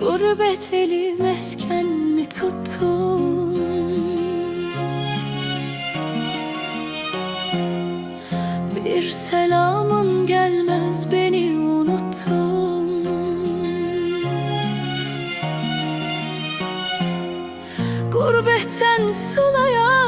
Gurbet elim esken mi tuttu? Bir selamın gelmez beni unuttun. Gurbetten sılaya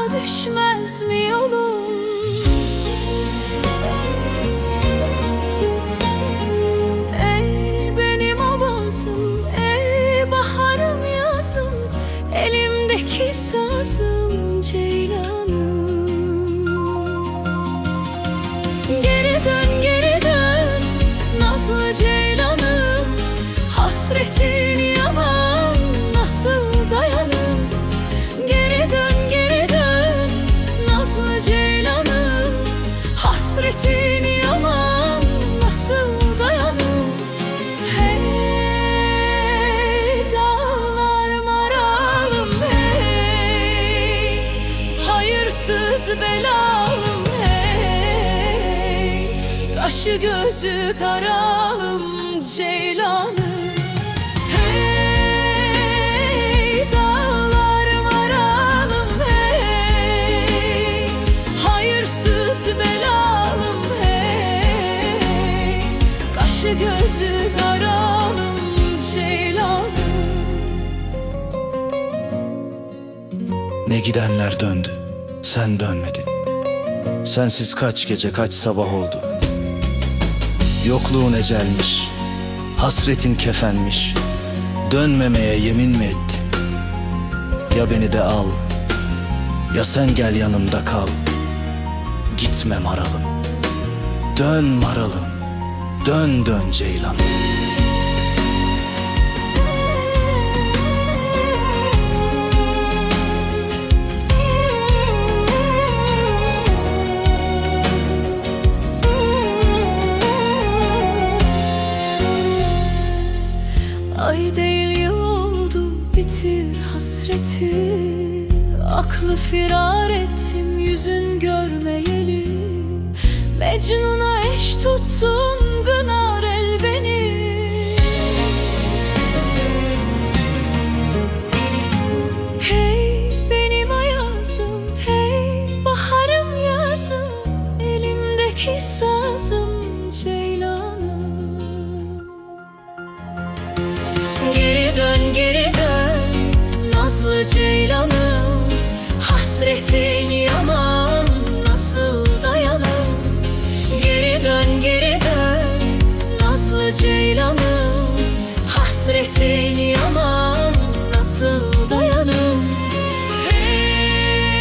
Elimdeki sazım ceylanım. Geri dön geri dön nazlı ceylanım. Hasretin yaman nasıl dayanım? Geri dön geri dön nazlı ceylanım. Hasretin Hayırsız belalım hey. Kaşı gözü karalım ceylanım gözü karalım ceylanım Ne gidenler döndü, sen dönmedin. Sensiz kaç gece kaç sabah oldu. Yokluğun ecelmiş, hasretin kefenmiş. Dönmemeye yemin mi ettin? Ya beni de al, ya sen gel yanımda kal. Gitme maralım, dön maralım, dön dön ceylan. Hasreti Aklı firar ettim yüzün görmeyeli. Mecnun'a eş tuttun gınar Ceylanım Hasretin yaman Nasıl dayanım? Geri dön geri dön Nazlı ceylanım Hasretin yaman Nasıl dayanım? Hey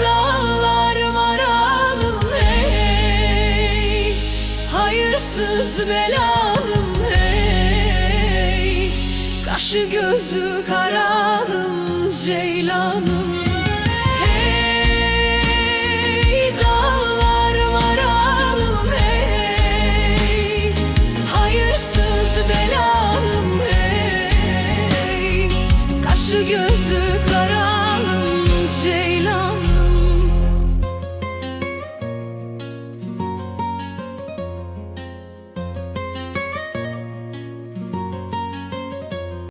dağlar maralım hey Hayırsız belalım Kaşı gözü karalım ceylanım. Hey dağlar maralım hey. Hayırsız belalım hey. Kaşı gözü karalım